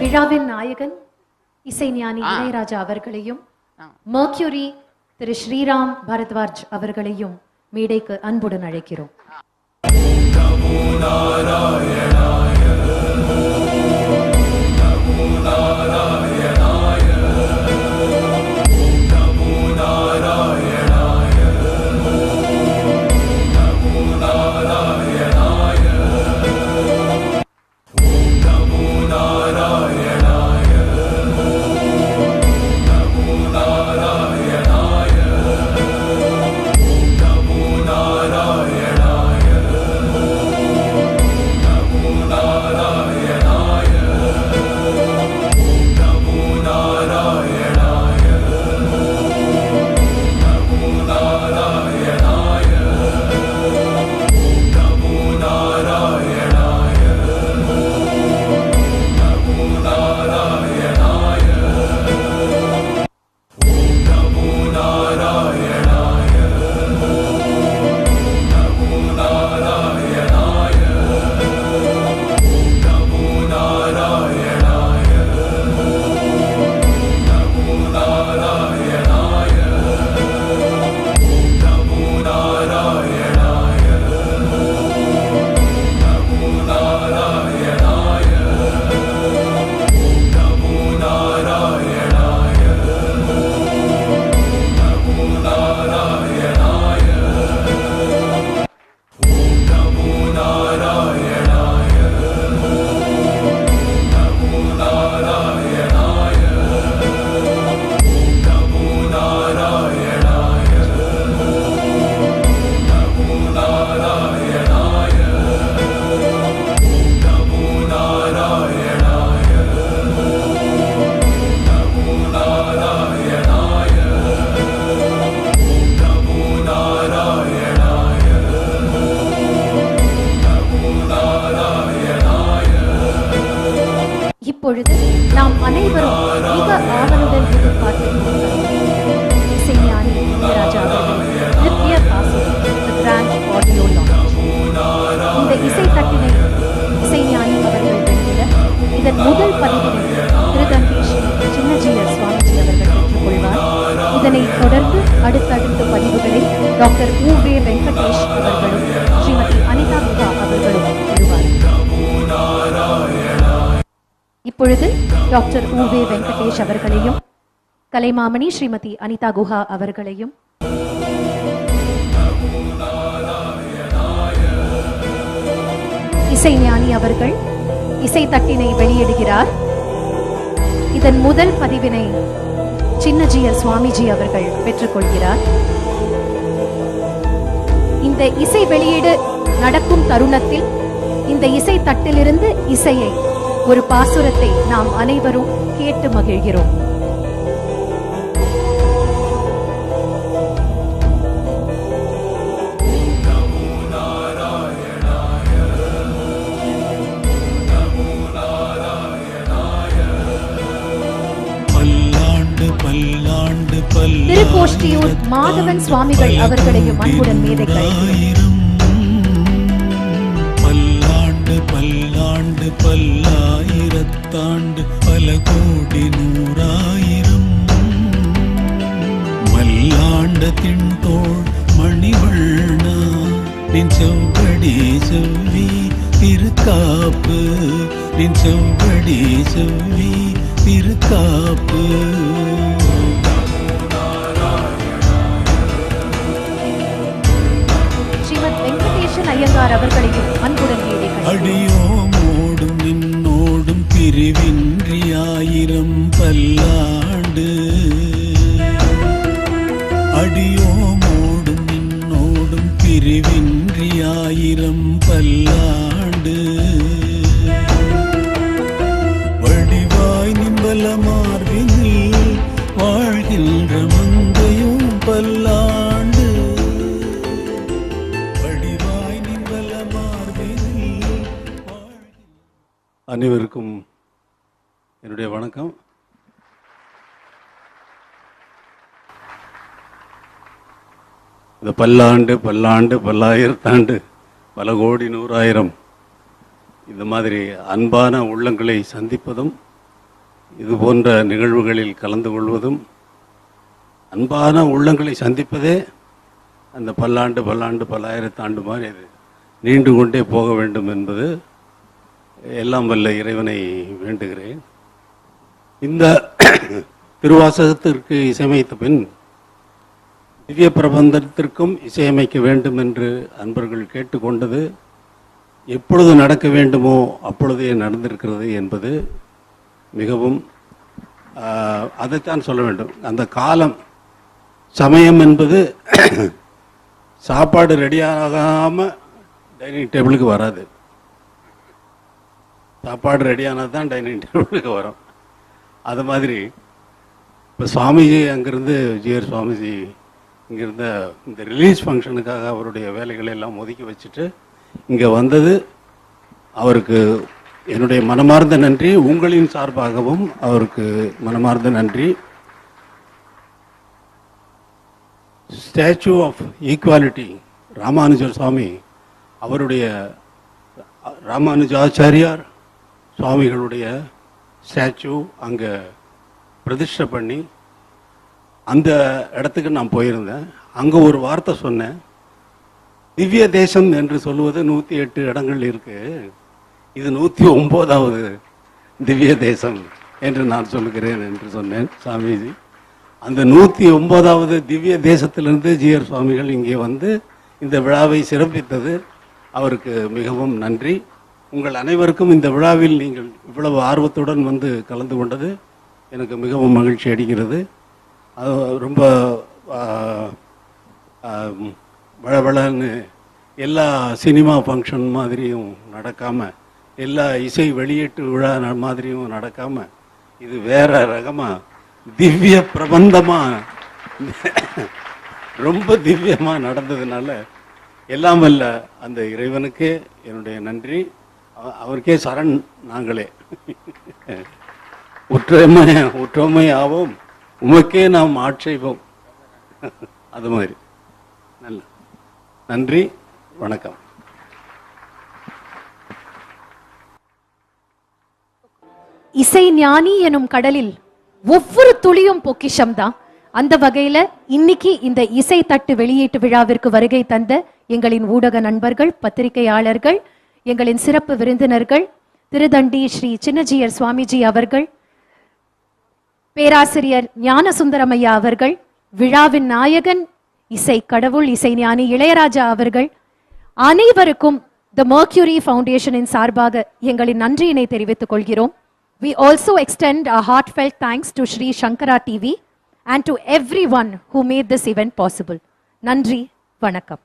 விழாவின் நாயகன் இசைஞானி இளையராஜா அவர்களையும் மர்க்யூரி திரு ஸ்ரீராம் பரத்வாஜ் அவர்களையும் மேடைக்கு அன்புடன் அழைக்கிறோம். இதனைத் தொடர்ந்து அடுத்தடுத்த பதிவுகளை டாக்டர் உ வே வெங்கடேஷ் அவர்களும் ஸ்ரீமதி அனிதா குகா அவர்களும் பெறுவார் இப்பொழுது டாக்டர் உ வே வெங்கடேஷ் அவர்களையும் கலைமாமணி ஸ்ரீமதி அனிதா குஹா அவர்களையும். இசை ஞானி அவர்கள் இசை தட்டினை வெளியிடுகிறார். இதன் முதல் பதிவினை சின்னஜியர் சுவாமிஜி அவர்கள் பெற்றுக்கொள்கிறார். இந்த இசை வெளியீடு நடக்கும் தருணத்தில் இந்த இசை தட்டிலிருந்து இசையை ஒரு பாசுரத்தை நாம் அனைவரும் கேட்டு மகிழ்கிறோம். திருக்கோஷ்டியூர் மாதவன் சுவாமிகள் அவர்களையும் அன்புடன் மேடைக்கு பல்லாண்டு பல்லாண்டு பல்லாயிரத்தாண்டு பல கோடி நூறாயிரம். மல்லாண்ட தின்தோள் மணிவண்ணா நின் செவ்வடி செவ்வி திருக்காப்பு. நின் செவ்வடி செவ்வி திருக்காப்பு. ஐயங்கார் அவர்களையும் அன்புடன் மேடைக்கு அழைக்கிறோம். அடியோமோடும் நின்னோடும் பிரிவின்றி ஆயிரம் பல்லாண்டு அடியோமோடும் நின்னோடும் பிரிவின்றி ஆயிரம் பல்லாண்டு வடிவாய் நிம்பல அனைவருக்கும் என்னுடைய வணக்கம். இந்த பல்லாண்டு பல்லாண்டு பல்லாயிரத்தாண்டு பல கோடி நூறாயிரம் இந்த மாதிரி அன்பான உள்ளங்களை சந்திப்பதும் இது போன்ற நிகழ்வுகளில் கலந்து கொள்வதும் அன்பான உள்ளங்களை சந்திப்பதே அந்த பல்லாண்டு பல்லாண்டு பல்லாயிரத்தாண்டு மாதிரி அது நீண்டு கொண்டே போக வேண்டும் என்பது எல்லாம் வல்ல இறைவனை வேண்டுகிறேன். இந்த திருவாசகத்திற்கு இசையமைத்த பின் திவ்ய பிரபந்தத்திற்கும் இசையமைக்க வேண்டும் என்று அன்பர்கள் கேட்டுக்கொண்டது எப்பொழுது நடக்க வேண்டுமோ அப்பொழுதே நடந்திருக்கிறது என்பது மிகவும் அதைத்தான் சொல்ல வேண்டும். அந்த காலம் சமயம் என்பது சாப்பாடு ரெடியாகாமல் டைனிங் டேபிளுக்கு வராது. சாப்பாடு ரெடியானது தான் டைனிங் டேபிளுக்கு வரும். அது மாதிரி இப்போ சுவாமிஜி அங்கேருந்து ஜிஆர் சுவாமிஜி இங்கேருந்த இந்த ரிலீஸ் ஃபங்க்ஷனுக்காக அவருடைய வேலைகளை எல்லாம் ஒதுக்கி வச்சுட்டு இங்கே வந்தது. அவருக்கு என்னுடைய மனமார்ந்த நன்றி. உங்களின் சார்பாகவும் அவருக்கு மனமார்ந்த நன்றி. Statue of equality Ramanujar Swami அவருடைய ராமானுஜாச்சாரியார் சுவாமிகளுடைய ஸ்டாச்சு அங்கே பிரதிஷ்டை பண்ணி அந்த இடத்துக்கு நான் போயிருந்தேன். அங்கே ஒரு வார்த்தை சொன்னேன். திவ்ய தேசம் என்று சொல்லுவது நூற்றி எட்டு இடங்கள் இருக்கு. இது நூற்றி ஒம்போதாவது திவ்ய தேசம் என்று நான் சொல்லுகிறேன் என்று சொன்னேன் சாமிஜி அந்த நூற்றி ஒம்போதாவது திவ்ய தேசத்திலிருந்து ஜிஆர் சுவாமிகள் இங்கே வந்து இந்த விழாவை சிறப்பித்தது. அவருக்கு மிகவும் நன்றி. உங்கள் அனைவருக்கும் இந்த விழாவில் நீங்கள் இவ்வளவு ஆர்வத்துடன் வந்து கலந்து கொண்டது எனக்கு மிகவும் மகிழ்ச்சி அடிக்கிறது. அது ரொம்ப வளவளன்னு எல்லா சினிமா ஃபங்க்ஷன் மாதிரியும் நடக்காமல் எல்லா இசை வெளியீட்டு விழா மாதிரியும் நடக்காமல் இது வேற ரகமாக திவ்ய பிரபந்தமாக ரொம்ப திவ்யமாக நடந்ததுனால எல்லாம் வல்ல அந்த இறைவனுக்கே என்னுடைய நன்றி. அவருக்கே சரண் நாங்களே. ஒற்றுமை ஒற்றுமை ஆவோம் உமக்கே நாம் ஆட்சேபம். அது மாதிரி. நல்ல. நன்றி வணக்கம். இசை ஞானி எனும் கடலில் ஒவ்வொரு துளியும் பொக்கிஷம் தான் அந்த வகையில இன்னைக்கு இந்த இசை தட்டு வெளியீட்டு விழாவிற்கு வருகை தந்த எங்களின் ஊடக நண்பர்கள் பத்திரிகையாளர்கள் எங்களின் சிறப்பு விருந்தினர்கள் திருதண்டி ஸ்ரீ சின்னஜியர் சுவாமிஜி அவர்கள் பேராசிரியர் ஞானசுந்தரமையா அவர்கள் விழாவின் நாயகன் இசை கடவுள் இசை ஞானி இளையராஜா அவர்கள் அனைவருக்கும் த மர்க்யூரி ஃபவுண்டேஷனின் சார்பாக எங்களின் நன்றியினை தெரிவித்துக் கொள்கிறோம் We also extend our heartfelt thanks to Sri Shankara TV and to everyone who made this event possible. நன்றி வணக்கம்